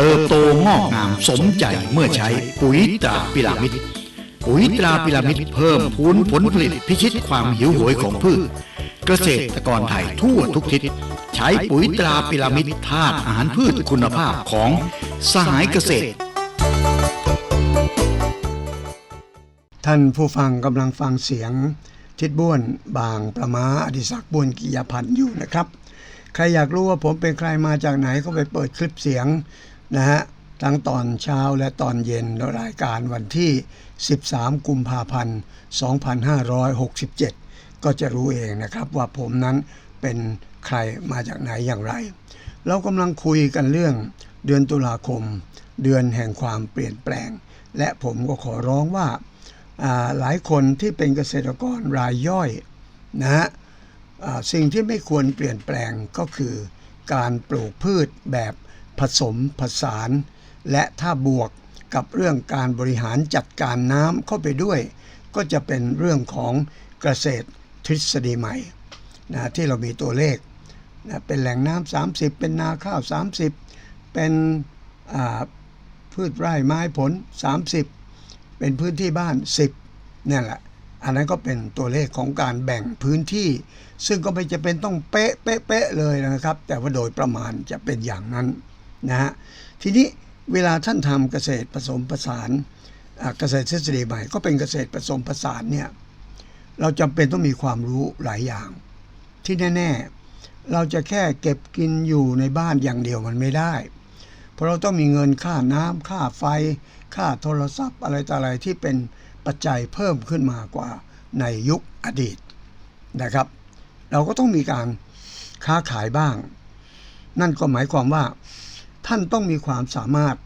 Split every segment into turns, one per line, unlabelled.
เติบโตงอกงามสมใจเมื่อใช้ปุ๋ยตราพิรามิดปุ๋ยตราพิรามิดเพิ่มพูนผลผลิตพิชิตความหิวโหยของพืช เกษตรกรไทยทั่วทุกทิศใช้ปุ๋ยตราพิรามิดธาตุอาหารพืชคุณภาพของสหายเกษตร
ท่านผู้ฟังกำลังฟังเสียง ทิดบ้วนบางประมาอดิศักดิ์บุญกิยพันธ์อยู่นะครับ ใครอยากรู้ว่าผมเป็นใครมาจากไหนก็ไปเปิดคลิปเสียง นะฮะทั้งตอนเช้าและตอนเย็นรายการวันที่ 13 กุมภาพันธ์ 2567 ก็จะรู้เองนะครับว่าผมนั้นเป็นใครมาจากไหนอย่างไร เรากำลังคุยกันเรื่องเดือนตุลาคม เดือนแห่งความเปลี่ยนแปลง และผมก็ขอร้องว่าาหลายคนที่เป็นเกษตรกรรายย่อยนะฮะสิ่งที่ไม่ควรเปลี่ยนแปลงก็คือการปลูกพืชแบบ ผสมผสาน และถ้าบวกกับเรื่องการบริหารจัดการน้ำเข้าไปด้วย ก็จะเป็นเรื่องของเกษตรทฤษฎีใหม่นะที่เรามีตัวเลขนะเป็นแหล่งน้ำ30 เป็นนาข้าว 30 เป็นพืชไร่ไม้ผล 30 เป็นพื้นที่บ้าน 10นี่แหละอันนั้นก็เป็นตัวเลขของการแบ่งพื้นที่ ซึ่งก็ไม่จะเป็นต้องเป๊ะเป๊ะเป๊ะเลยนะครับ แต่ว่าโดยประมาณจะเป็นอย่างนั้น นะฮะทีนี้เวลาท่านทำเกษตรผสมผสานเกษตรทฤษฎีใหม่ก็เป็นเกษตรผสมผสานเนี่ยเราจำเป็นต้องมีความรู้หลายอย่าง ที่แน่ ๆ เราจะแค่เก็บกินอยู่ในบ้านอย่างเดียวมันไม่ได้ เพราะเราต้องมีเงินค่าน้ำค่าไฟ ค่าโทรศัพท์อะไรต่ออะไรที่เป็นปัจจัยเพิ่มขึ้นมากว่าในยุคอดีตนะครับ เราก็ต้องมีการค้าขายบ้าง นั่นก็หมายความว่า ท่านต้องมีความสามารถ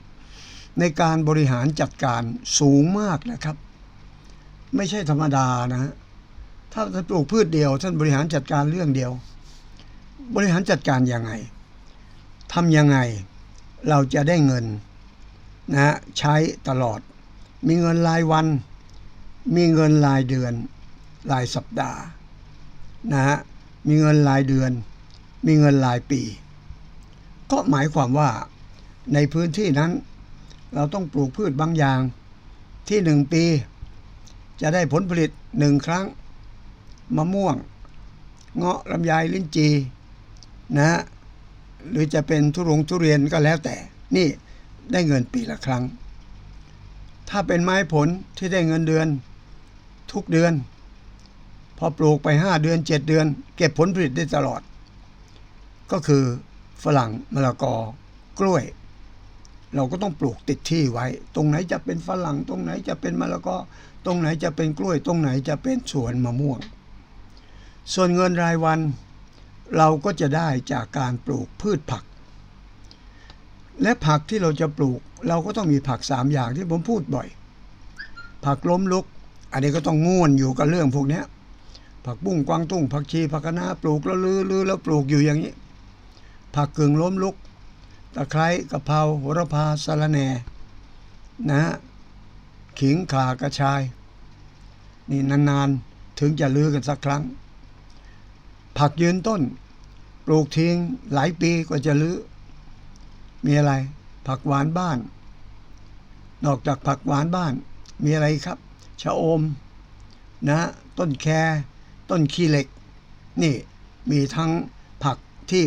ในการบริหารจัดการสูงมากนะครับ ไม่ใช่ธรรมดานะฮะถ้าท่านปลูกพืชเดียว ท่านบริหารจัดการเรื่องเดียว บริหารจัดการยังไงทำยังไงเราจะได้เงินนะฮะใช้ตลอด มีเงินรายวัน มีเงินรายเดือน รายสัปดาห์นะฮะมีเงินรายเดือน มีเงินรายปี ก็หมายความว่า ในพื้นที่นั้น เราต้องปลูกพืชบางอย่างที่หนึ่งปี จะได้ผลผลิตหนึ่งครั้ง มะม่วง เงาะลำไยลิ้นจีนะฮะหรือจะเป็นทุรงทุเรียนก็แล้วแต่ นี่ได้เงินปีละครั้ง ถ้าเป็นไม้ผลที่ได้เงินเดือน ทุกเดือน พอปลูกไปห้าเดือนเจ็ดเดือน เก็บผลผลิตได้ตลอด ก็คือฝรั่งมะละกอกล้วย เราก็ต้องปลูกติดที่ไว้ ตรงไหนจะเป็นฝรั่ง ตรงไหนจะเป็นมะละกอตรงไหนจะเป็นกล้วย ตรงไหนจะเป็นสวนมะม่วง ส่วนเงินรายวันเราก็จะได้จากการปลูกพืชผัก และผักที่เราจะปลูก เราก็ต้องมีผักสามอย่างที่ผมพูดบ่อย ผักล้มลุก อันนี้ก็ต้องง่วนอยู่กับเรื่องพวกนี้ผักบุ้งกวางตุ้งผักชีผักคะน้าปลูกแล้วลือลือแล้วปลูกอยู่อย่างนี้ ผักกึ่งล้มลุก ตะไคร้กะเพราโหระพาสะระแหน่นะฮะขิงข่ากระชาย นี่นานๆ ถึงจะลือกันสักครั้ง ผักยืนต้น ปลูกทิ้งหลายปีกว่าจะลื้อมีอะไร ผักหวานบ้าน นอกจากผักหวานบ้าน มีอะไรครับ ชะอม นะ ต้นแคต้นขี้เหล็ก นี่มีทั้งผักที่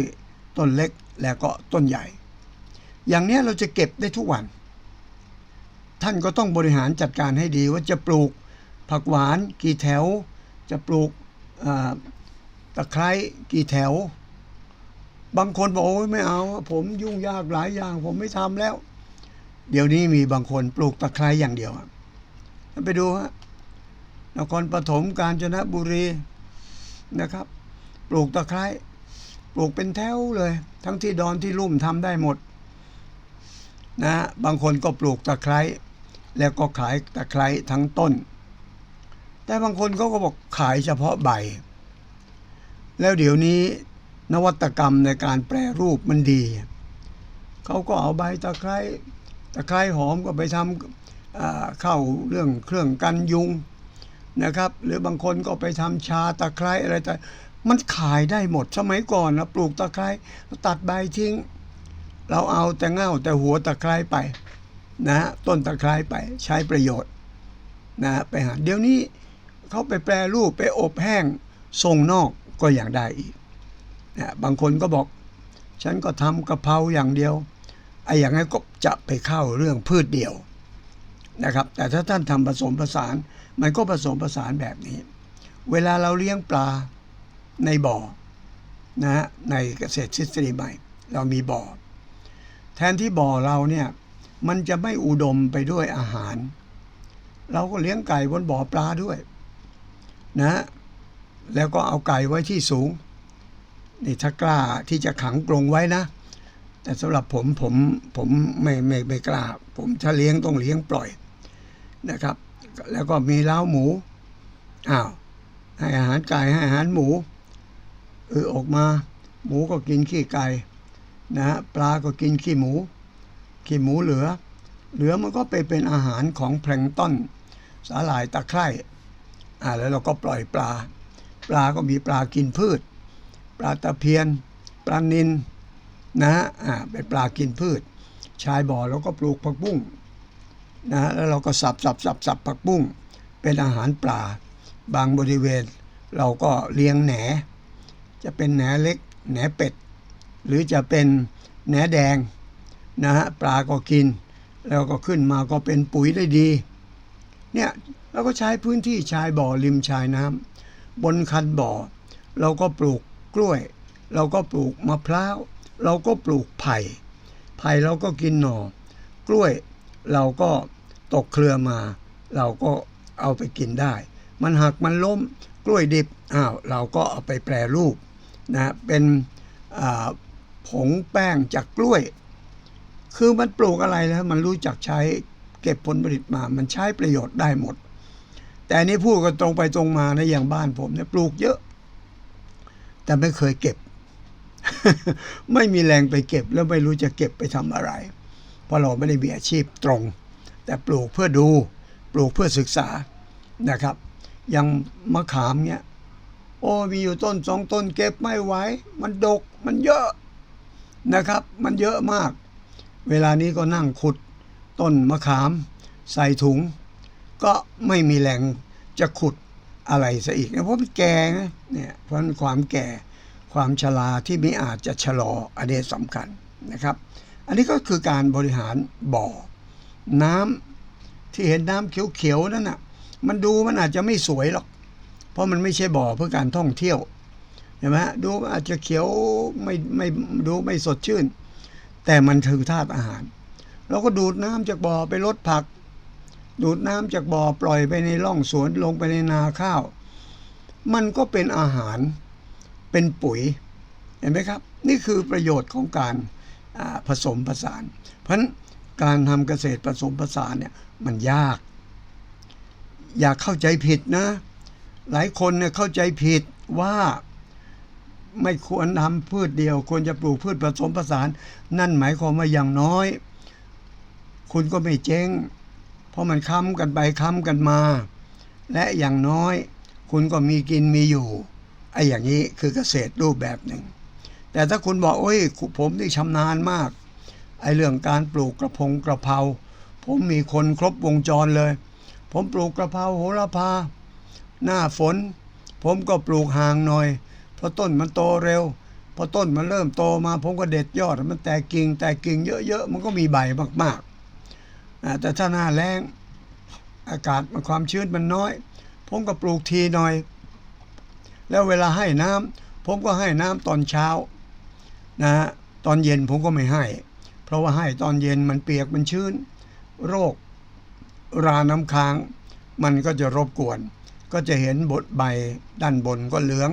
ต้นเล็กและก็ต้นใหญ่ อย่างเนี้ยเราจะเก็บได้ทุกวัน ท่านก็ต้องบริหารจัดการให้ดีว่าจะปลูกผักหวานกี่แถว จะปลูกตะไคร้กี่แถว บางคนบอกโอ้ยไม่เอา ผมยุ่งยากหลายอย่าง ผมไม่ทำแล้ว เดี๋ยวนี้มีบางคนปลูกตะไคร้อย่างเดียวอะไปดูฮะนครปฐมกาญจนบุรีนะครับ ปลูกตะไคร้ปลูกเป็นแถวเลย ทั้งที่ดอนที่ลุ่มทำได้หมด นะบางคนก็ปลูกตะไคร้แล้วก็ขายตะไคร้ทั้งต้น แต่บางคนเขาก็บอกขายเฉพาะใบ แล้วเดี๋ยวนี้นวัตกรรมในการแปรรูปมันดีเขาก็เอาใบตะไคร้ตะไคร้หอมก็ไปทำเข้าเรื่องเครื่องกันยุงนะครับ หรือบางคนก็ไปทำชาตะไคร้อะไรแต่มันขายได้หมดสมัยก่อนนะปลูกตะไคร้ตัดใบทิ้ง เราเอาแต่เง่าแต่หัวตะไคร้ไปนะฮะต้นตะไคร้ไปใช้ประโยชน์นะฮะไปหาเดี๋ยวนี้เขาไปแปรรูปไปอบแห้งส่งนอกก็อย่างได้อีกนะบางคนก็บอก ฉันก็ทำกะเพราอย่างเดียวไอ้อย่างนั้นก็จะไปเข้าเรื่องพืชเดียวนะครับ แต่ถ้าท่านทำผสมผสาน มันก็ผสมผสานแบบนี้ เวลาเราเลี้ยงปลาในบ่อนะฮะในเกษตรทฤษฎีใหม่ เรามีบ่อ แทนที่บ่อเราเนี่ยมันจะไม่อุดมไปด้วยอาหาร เราก็เลี้ยงไก่บนบ่อปลาด้วย นะ แล้วก็เอาไก่ไว้ที่สูงนี่ถ้ากล้าที่จะขังกรงไว้นะ แต่สำหรับผมผมผมไม่ไม่ไม่กล้า ผมถ้าเลี้ยงต้องเลี้ยงปล่อยนะครับ แล้วก็มีเล้าหมูอ้าวให้อาหารไก่ให้อาหารหมูเออออกมา หมูก็กินขี้ไก่ นะฮะปลาก็กินขี้หมู ขี้หมูเหลือ เหลือมันก็ไปเป็นอาหารของแพลงต้น สาหร่ายตะไคร่อ่าแล้วเราก็ปล่อยปลา ปลาก็มีปลากินพืช ปลาตะเพียน ปลานินนะฮะอ่าเป็นปลากินพืช ชายบ่อเราก็ปลูกผักบุ้งนะฮะแล้วเราก็สับสับสับสับผักบุ้งเป็นอาหารปลา บางบริเวณ เราก็เลี้ยงแหน จะเป็นแหนเล็กแหนเป็ด หรือจะเป็นแหนแดงนะฮะปลาก็กิน แล้วก็ขึ้นมาก็เป็นปุ๋ยได้ดีเนี่ยเราก็ใช้พื้นที่ชายบ่อริมชายน้ำบนคันบ่อ เราก็ปลูกกล้วย เราก็ปลูกมะพร้าวเราก็ปลูกไผ่ไผ่เราก็กินหน่อกล้วยเราก็ตกเครือมา เราก็เอาไปกินได้ มันหักมันล้มกล้วยดิบอ้าวเราก็เอาไปแปรรูปนะเป็นอ่า ผงแป้งจากกล้วย คือมันปลูกอะไรแล้ว มันรู้จักใช้เก็บผลผลิตมา มันใช้ประโยชน์ได้หมด แต่นนี้พูดกันตรงไปตรงมานะอย่างบ้านผมเนี่ยปลูกเยอะ แต่ไม่เคยเก็บ ไม่มีแรงไปเก็บแล้วไม่รู้จะเก็บไปทำอะไร เพราะเราไม่ได้มีอาชีพตรง แต่ปลูกเพื่อดู ปลูกเพื่อศึกษานะครับอย่างมะขามเนี่ยโอ้มีอยู่ต้นสองต้นเก็บไม่ไหวมันดกมันเยอะ นะครับ มันเยอะมาก เวลานี้ก็นั่งขุดต้นมะขาม ใส่ถุง ก็ไม่มีแรงจะขุดอะไรซะอีกนะเพราะมันแก่ไงเนี่ยเพราะมันความแก่ความชราที่ไม่อาจจะชะลออันนี้สำคัญนะครับ อันนี้ก็คือการบริหารบ่อ น้ำที่เห็นน้ำเขียวๆนั่นน่ะมันดูมันอาจจะไม่สวยหรอก เพราะมันไม่ใช่บ่อเพื่อการท่องเที่ยว เห็นไหมฮะดูอาจจะเขียวไม่ไม่ดูไม่สดชื่น แต่มันคือธาตุอาหาร เราก็ดูดน้ำจากบ่อไปลดผัก ดูดน้ำจากบ่อปล่อยไปในร่องสวนลงไปในนาข้าว มันก็เป็นอาหารเป็นปุ๋ยเห็นไหมครับ นี่คือประโยชน์ของการผสมผสาน เพราะฉะนั้นการทำเกษตรผสมผสานเนี่ยมันยาก อย่าเข้าใจผิดนะ หลายคนเนี่ยเข้าใจผิดว่า ไม่ควรทำพืชเดียว ควรจะปลูกพืชผสมผสาน นั่นหมายความว่าอย่างน้อย คุณก็ไม่เจ๊ง เพราะมันค้ำกันไปค้ำกันมา และอย่างน้อย คุณก็มีกินมีอยู่ไอ้อย่างนี้คือเกษตรรูปแบบหนึ่ง แต่ถ้าคุณบอกโอ้ยผมนี่ชำนาญมากไอ้เรื่องการปลูกกระพงกระเพราผมมีคนครบวงจรเลย ผมปลูกกระเพราโหระพา หน้าฝน ผมก็ปลูกห่างหน่อย พราะต้นมันโตเร็ว พอต้นมันเริ่มโตมาผมก็เด็ดยอด มันแตกกิ่งแตกกิ่งเยอะๆมันก็มีใบมากๆแต่ถ้าหน้าแรงอากาศมันความชื้นมันน้อย ผมก็ปลูกทีหน่อย แล้วเวลาให้น้ำผมก็ให้น้ำตอนเช้านะฮะตอนเย็นผมก็ไม่ให้ เพราะว่าให้ตอนเย็นมันเปียกมันชื้น โรค ราน้ำค้าง มันก็จะรบกวน ก็จะเห็นบทใบด้านบนก็เหลือง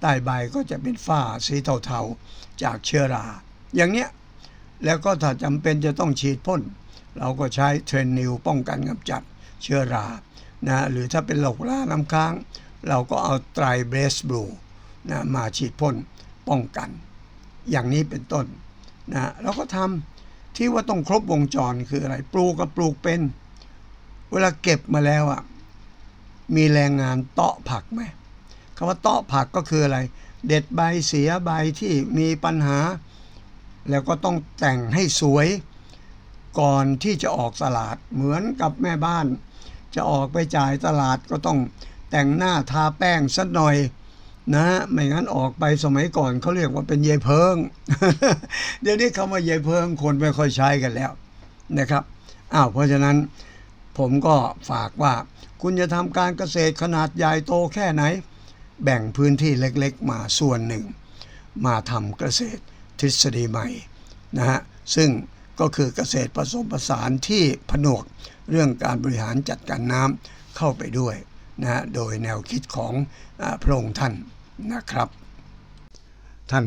ใต้ใบก็จะเป็นฝ้าสีเทาๆ จากเชื้อรา อย่างเนี้ย แล้วก็ถ้าจำเป็นจะต้องฉีดพ่น เราก็ใช้เทรนนิวป้องกันกำจัดเชื้อรานะหรือถ้าเป็นโรคราน้ำค้าง เราก็เอาไตรเบสบลูนะมาฉีดพ่นป้องกัน อย่างนี้เป็นต้นนะเราก็ทำที่ว่าต้องครบวงจรคืออะไรปลูกก็ปลูกเป็น เวลาเก็บมาแล้วอะมีแรงงานเตาะผักไหม คำว่าเตาะผักก็คืออะไร เด็ดใบเสียใบที่มีปัญหา แล้วก็ต้องแต่งให้สวยก่อนที่จะออกตลาดเหมือนกับแม่บ้าน จะออกไปจ่ายตลาดก็ต้องแต่งหน้าทาแป้งสักหน่อยนะไม่งั้นออกไปสมัยก่อนเขาเรียกว่าเป็นเยเพิง เดี๋ยวนี้คำว่าเยายเพิงคนไม่ค่อยใช้กันแล้วนะครับอ้าวเพราะฉะนั้นผมก็ฝากว่าคุณจะทำการเกษตรขนาดใหญ่โตแค่ไหน แบ่งพื้นที่เล็กๆ มาส่วนหนึ่ง มาทำเกษตรทฤษฎีใหม่นะฮะซึ่งก็คือเกษตรผสมผสานที่ผนวกเรื่องการบริหารจัดการน้ำเข้าไปด้วยนะฮะโดยแนวคิดของอพระองค์ท่านนะครับ ท่าน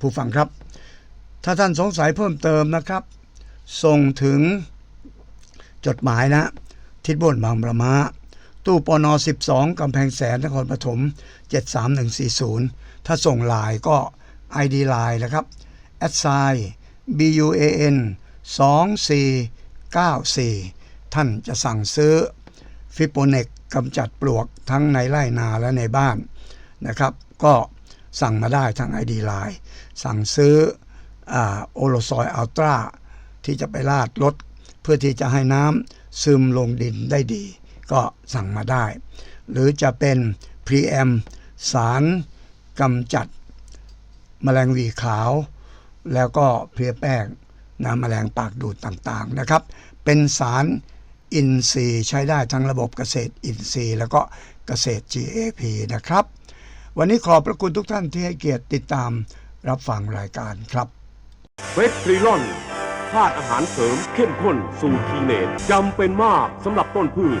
ผู้ฟังครับ ถ้าท่านสงสัยเพิ่มเติมนะครับ ส่งถึงจดหมายนะ ทิศบนบางประมา ตู้ปน12กำแพงแสนนครปฐม73140 ถ้าส่งไลน์ก็ ID ไลน์นะครับ s i BUAN 2494 ท่านจะสั่งซื้อฟิโปเนกกำจัดปลวกทั้งในไร่นาและในบ้านนะครับ ก็สั่งมาได้ทาง ID ไลน์สั่งซื้อโอโลซอยอัลตราที่จะไปลาดรถเพื่อที่จะให้น้ำซึมลงดินได้ดี ก็สั่งมาได้ หรือจะเป็นพรีแอมสารกำจัดแมลงวีขาว แล้วก็เพลียแป้งนะแมลงปากดูดต่างๆนะครับ เป็นสารอินทรีย์ใช้ได้ทั้งระบบเกษตรอินทรีย์ แล้วก็เกษตร GAP นะครับ วันนี้ขอบพระคุณทุกท่านที่ให้เกียรติติดตามรับฟังรายการครับ
เฟสทริลอนธาตุอาหารเสริมเข้มข้นสูตรทีเนตจำเป็นมากสำหรับต้นพืช